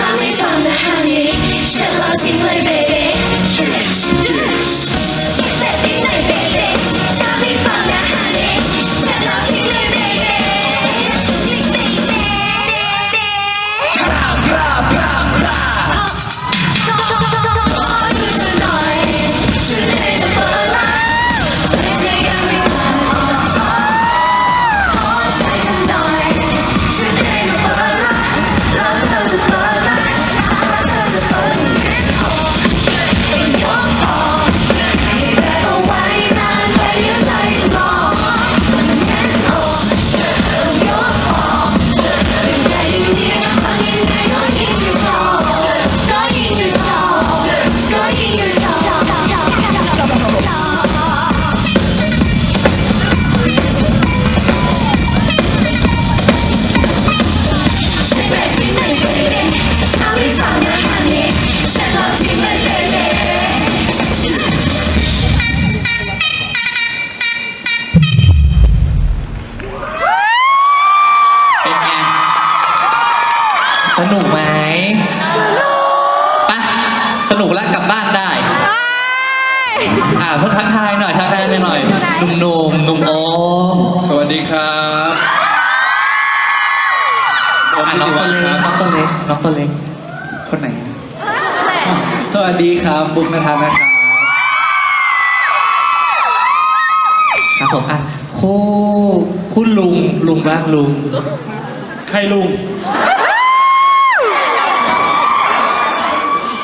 บ้ถ้าไม่ฟังน น้องตัวเล็ก คนไหน สวัสดีครับบุ๊กนทัศน์นะครับครับผมอะคู่คู่ลุงลุงบ้างลุง ใครลุง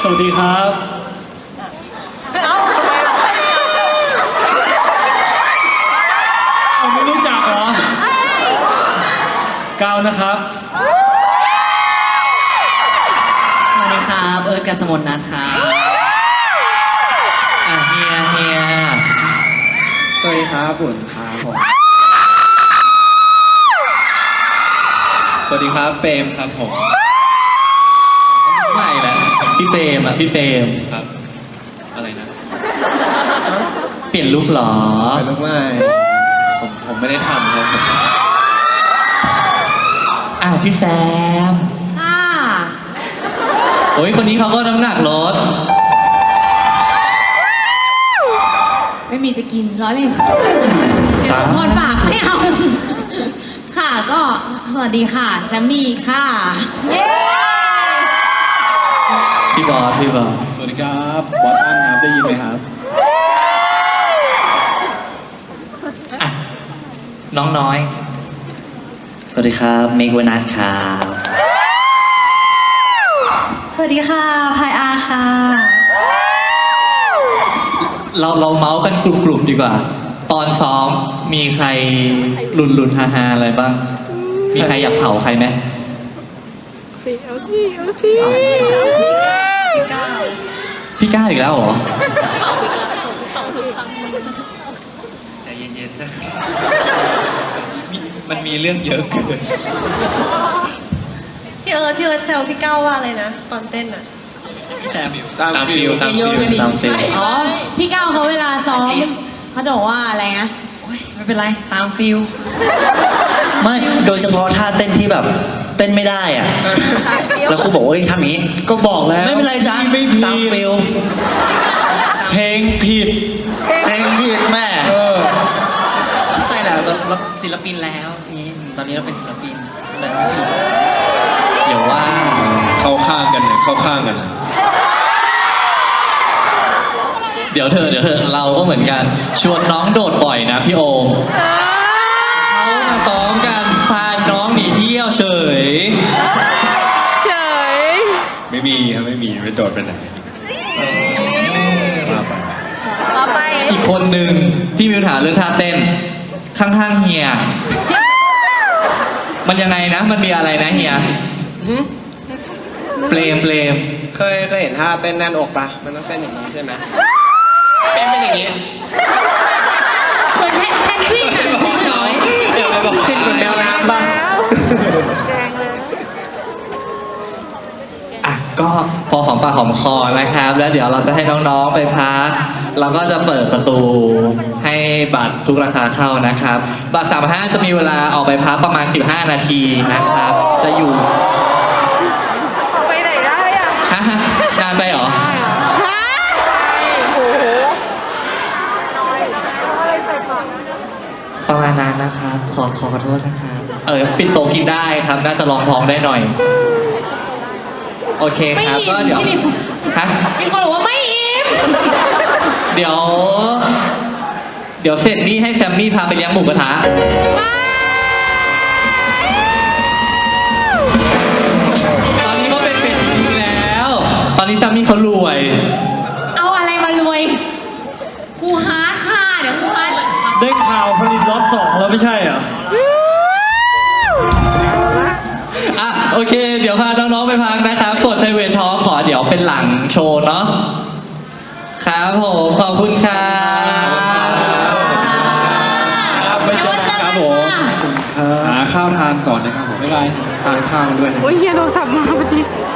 สวัสดีครับ เอาไม่รู้จักเหรอก้าวนะครับ ครับเอิร์ธกัสมนนัทครับอะเฮียเฮียสวัสดีครับบุญครับผมสวัสดีครับเปรมครับผมไม่แหละพี่เปรมอะพี่เปรมครับ อะไรนะ เปลี่ยนลุคเหรอเป็นลูกไม้ผมผมไม่ได้ทำครับผมอะพี่แซมค่ะ โอ้ยคนนี้เขาก็น้ำหนักลดไม่มีจะกินร้อยเลยเดี๋ยวสมพรปากไม่เอาค่ะก็สวัสดีค่ะ แซมมี่ค่ะ เย้พี่บอสพี่บอสสวัสดีครับบอสตันครับได้ยินไหมครับอะน้องน้อย สวัสดีครับเมกวนัทครับส วัสดีค่ะ พายอาค่ะ เราเราเมาส์กันกลุ่มๆดีกว่า ตอนซ้อมมีใครหลุนหลุนๆฮาฮาๆอะไรบ้าง มีใครอยากเผาใครไหมพี่ก้าวอีกแล้วเหรอใจเย็นๆนะมันมีเรื่องเยอะเกิน พี่เอิร์ธพี่เอิร์ธแซวพี่ก้าวว่าอะไรนะ ตอนเต้นอะ ตามตามฟิลตามโยนไปฟิลดิตามฟิลอ๋อ พี่ก้าวเขาเวลาซ้อมเขาจะบอกว่าอะไรนะโอ๊ยไม่เป็นไร ตามฟิลไม่โดยเฉพาะท่าเต้นที่แบบเต้นไม่ได้อะแล้วครูบอกว่าทำอย่างนี้ ก็บอกแล้วไม่เป็นไรจ้าไม่ผิดตามฟิลเพลงผิด เพลงผิดแม่ เออเราศิลปินแล้วนี่ตอนนี้เราเป็นศิลปินเลยไม่ผิด เดี๋ยวว่าเข้าข้างกันเนี่ยเข้าข้างกันเดี๋ยวเธอเดี๋ยวเธอเราก็เหมือนกัน ชวนน้องโดดบ่อยนะพี่โอมเขามาซ้อมกันพาน้องหนีเที่ยวเฉยไม่มีครับไม่มีไม่โดดไปไหนมาไป อีกคนหนึ่งที่มีปัญหาเรื่องท่าเต้น ข้างๆเฮีย มันยังไงนะ มันมีอะไรนะเฮีย เปลมเปลมเคยเคยเห็นท่าเต้นแน่นอกปะมันต้องเต้นอย่างนี้ใช่ไหมเป็นเป็นอย่างนี้เหมือนแพนแพนกวินอะเดี๋ยวไปบอกขึ้นเป็นแมวน้ำบ้างอะก็พอหอมปากหอมคอนะครับ แล้วเดี๋ยวเราจะให้น้องๆไปพักเราก็จะเปิดประตูให้บัตรทุกราคาเข้านะครับ บัตรสามห้าจะมีเวลาออกไปพักประมาณ 15 นาทีนะครับ จะอยู่ ไปไหนได้อะ ฮะนานไปเหรอ ประมาณนั้นนะครับขอขอขอโทษนะครับ เออปิดโตะกินได้ครับ น่าจะลองท้องได้หน่อย โอเคไม่ครับ อิ่ก็มเดี๋ยวพี่นิวฮะมีคนบอกว่าไม่อิ่มเดี๋ยว เดี๋ยวเสร็จนี่ให้แซมมี่พาไปเลี้ยงหมูกระทะตอนนี้เขาเป็นเศรษฐีแล้ว ตอนนี้แซมมี่เขารวย เอาอะไรมารวยครูฮาร์ดค่ะ เดี๋ยวครูฮาร์ด ได้ข่าวผลิตล็อตสองแล้วไม่ใช่เหรออะโอเค เดี๋ยวพาน้องๆไปพักนะครับส่วนไทเวทท้อขอเดี๋ยวเป็นหลังโชว์เนาะครับผมขอบคุณครับครับไม่เจอกันครับผมหาข้าวทานก่อนนะครับผมไม่ไรทานข้าวกันด้วยนะ โอ้ยเฮียโทรศัพท์มาพอดีค